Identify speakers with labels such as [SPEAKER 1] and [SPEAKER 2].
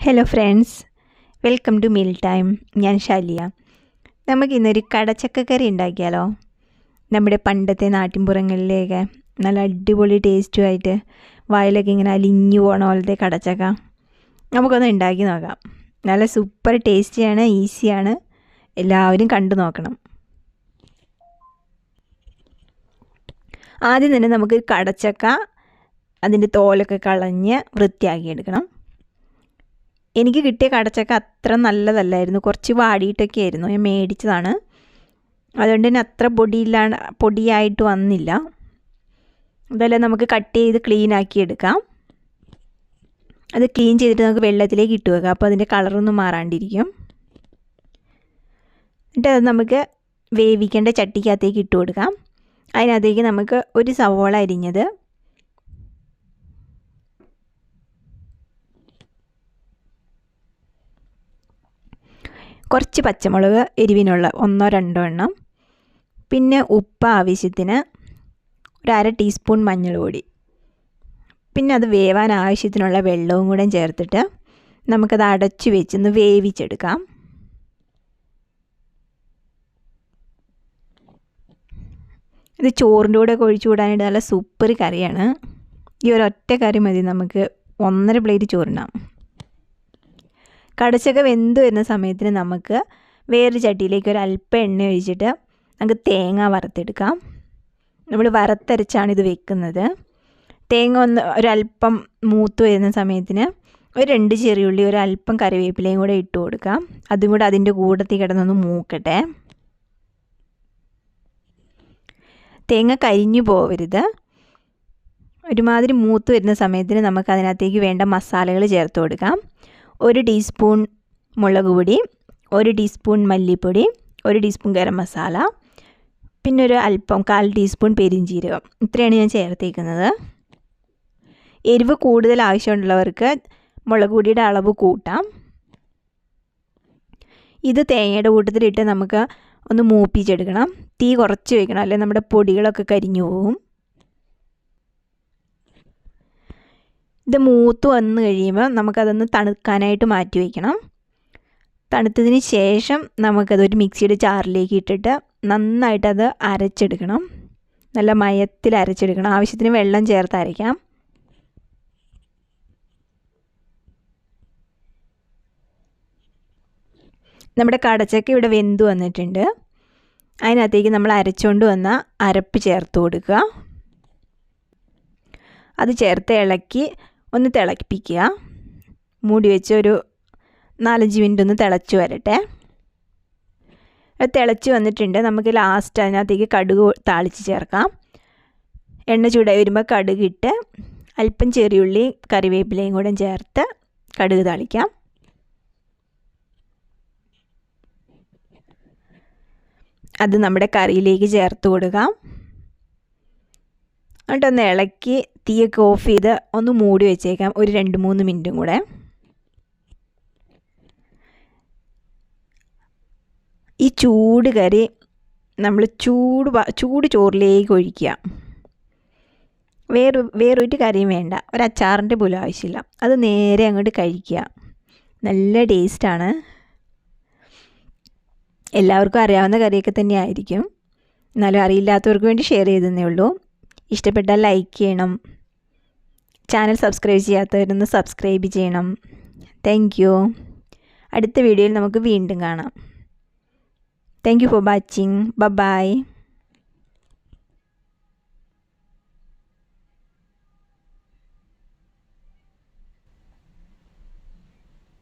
[SPEAKER 1] Hello friends welcome to meal time ഞാൻ ശാലിയ. നമുക്ക് ഇന്നൊരു കടച്ചക്കക്കറി ഉണ്ടാക്കിയാലോ? നമ്മുടെ പണ്ടത്തെ നാട്ടിൻപുറങ്ങളിലേക്ക് നല്ല അടിപൊളി ടേസ്റ്റുമായിട്ട് വായിലൊക്കെ ഇങ്ങനെ അലിഞ്ഞു പോണ പോലത്തെ കടച്ചക്ക. നമുക്കൊന്ന് ഉണ്ടാക്കി നോക്കാം. നല്ല സൂപ്പർ ടേസ്റ്റിയാണ് ഈസിയാണ് എല്ലാവരും കണ്ടു നോക്കണം. ആദ്യം തന്നെ നമുക്ക് കടച്ചക്ക അതിന്റെ തോലൊക്കെ കളഞ്ഞ് വൃത്തിയാക്കിയെടുക്കണം എനിക്ക് കിട്ടിയ കടച്ചക്ക അത്ര നല്ലതല്ലായിരുന്നു. കുറച്ച് വാടിയിട്ടൊക്കെ ആയിരുന്നു. ഞാൻ മേടിച്ചതാണ്. അതുകൊണ്ട് തന്നെ അത്ര പൊടിയില്ലാണ്ട് പൊടിയായിട്ട് വന്നില്ല. അതെല്ലാം നമുക്ക് കട്ട് ചെയ്ത് ക്ലീൻ ആക്കി എടുക്കാം. അത് ക്ലീൻ ചെയ്തിട്ട് നമുക്ക് വെള്ളത്തിലേക്ക് ഇട്ട് വെക്കാം. അപ്പോൾ അതിന്റെ കളറൊന്നും മാറാണ്ടിരിക്കും. എന്നിട്ട് അത് നമുക്ക് വേവിക്കേണ്ട ചട്ടിക്കകത്തേക്ക് ഇട്ട് കൊടുക്കാം. അതിനകത്തേക്ക് നമുക്ക് ഒരു സവോള അരിഞ്ഞത് കുറച്ച് പച്ചമുളക് എരിവിനുള്ള ഒന്നോ രണ്ടോ എണ്ണം. പിന്നെ ഉപ്പ് ആവശ്യത്തിന് ഒരു അര ടീസ്പൂൺ മഞ്ഞൾ പൊടി പിന്നെ അത് വേവാൻ ആവശ്യത്തിനുള്ള വെള്ളവും കൂടെ ചേർത്തിട്ട് നമുക്കത് അടച്ചു വെച്ചൊന്ന് വേവിച്ചെടുക്കാം. ഇത് ചോറിന്റെ കൂടെ ഒഴിച്ചു കൂടാനായിട്ട് നല്ല സൂപ്പർ കറിയാണ്. ഈ ഒരൊറ്റ കറി മതി നമുക്ക്. ഒന്നര പ്ലേറ്റ് ചോറിനാം കടച്ചക്ക വെന്ത് വരുന്ന സമയത്തിന് നമുക്ക് വേറൊരു ചട്ടിയിലേക്ക് ഒരു അല്പം എണ്ണ ഒഴിച്ചിട്ട് നമുക്ക് തേങ്ങ വറുത്തെടുക്കാം. നമ്മൾ വറുത്തരച്ചാണ് ഇത് വെക്കുന്നത്. തേങ്ങ ഒന്ന് ഒരല്പം മൂത്ത് വരുന്ന സമയത്തിന് ഒരു രണ്ട് ചെറിയുള്ളി ഒരു അല്പം കറിവേപ്പിലയും കൂടെ ഇട്ട് കൊടുക്കാം. അതും കൂടെ അതിന്റെ കൂടത്തിൽ കിടന്നൊന്ന് മൂക്കട്ടെ. തേങ്ങ കരിഞ്ഞു പോവരുത്. ഒരുമാതിരി മൂത്ത് വരുന്ന സമയത്തിന് നമുക്ക് അതിനകത്തേക്ക് വേണ്ട മസാലകൾ ചേർത്ത് കൊടുക്കാം. ഒരു ടീസ്പൂൺ മുളക് പൊടി ഒരു ടീസ്പൂൺ മല്ലിപ്പൊടി ഒരു ടീസ്പൂൺ ഗരം മസാല പിന്നെ ഒരു അല്പം കാൽ ടീസ്പൂൺ പെരിഞ്ചീരകം. ഇത്രയാണ് ഞാൻ ചേർത്തേക്കുന്നത്. എരിവ് കൂടുതൽ ആവശ്യമുള്ളവർക്ക് മുളക് പൊടിയുടെ അളവ് കൂട്ടാം. ഇത് തേങ്ങയുടെ കൂട്ടത്തിലിട്ട് നമുക്ക് ഒന്ന് മൂപ്പിച്ചെടുക്കണം. തീ കുറച്ച് വയ്ക്കണം അല്ലെങ്കിൽ നമ്മുടെ പൊടികളൊക്കെ കരിഞ്ഞു പോകും ഇത് മൂത്ത് വന്ന് കഴിയുമ്പോൾ നമുക്കതൊന്ന് തണുക്കാനായിട്ട് മാറ്റി വയ്ക്കണം. തണുത്തതിന് ശേഷം നമുക്കതൊരു മിക്സിയുടെ ചാറിലേക്ക് ഇട്ടിട്ട് നന്നായിട്ടത് അരച്ചെടുക്കണം. നല്ല മയത്തിൽ അരച്ചെടുക്കണം. ആവശ്യത്തിന് വെള്ളം ചേർത്ത് അരയ്ക്കാം നമ്മുടെ കടച്ചക്ക ഇവിടെ വെന്ത് വന്നിട്ടുണ്ട്. അതിനകത്തേക്ക് നമ്മൾ അരച്ചുകൊണ്ട് വന്ന അരപ്പ് ചേർത്ത് കൊടുക്കുക. അത് ചേർത്ത് ഇളക്കി ഒന്ന് തിളപ്പിക്കുക. മൂടി വെച്ച് ഒരു നാലഞ്ച് മിനിറ്റ് ഒന്ന് തിളച്ച് വരട്ടെ. തിളച്ച് വന്നിട്ടുണ്ട്. നമുക്ക് ലാസ്റ്റ് അതിനകത്തേക്ക് കടുക് താളിച്ച് ചേർക്കാം. എണ്ണ ചൂടായി വരുമ്പോൾ കടുക് ഇട്ട് അല്പം ചെറിയുള്ളി കറിവേപ്പിലയും കൂടെ ചേർത്ത് കടുക് താളിക്കാം. അത് നമ്മുടെ കറിയിലേക്ക് ചേർത്ത് കൊടുക്കാം. എന്നിട്ടൊന്ന് ഇളക്കി തീയൊക്കെ ഓഫ് ചെയ്ത് ഒന്ന് മൂടി വെച്ചേക്കാം. ഒരു രണ്ട് മൂന്ന് മിനിറ്റും കൂടെ. ഈ ചൂട് കറി നമ്മൾ ചൂട് ചൂട് ചോറിലേക്ക് ഒഴിക്കുക. വേറെ വേറൊരു കറിയും വേണ്ട. ഒരു പോലും ആവശ്യമില്ല. അത് നേരെ അങ്ങോട്ട് കഴിക്കുക. നല്ല ടേസ്റ്റാണ് എല്ലാവർക്കും അറിയാവുന്ന കറിയൊക്കെ തന്നെ ആയിരിക്കും എന്നാലും അറിയില്ലാത്തവർക്ക് വേണ്ടി ഷെയർ ചെയ്തതേ ഉള്ളൂ. ഇഷ്ടപ്പെട്ടാൽ ലൈക്ക് ചെയ്യണം. ചാനൽ സബ്സ്ക്രൈബ് ചെയ്യാത്തവരൊന്ന് സബ്സ്ക്രൈബ് ചെയ്യണം. താങ്ക് യു അടുത്ത വീഡിയോയിൽ നമുക്ക് വീണ്ടും കാണാം. താങ്ക് യു ഫോർ വാച്ചിങ് ബ ബൈ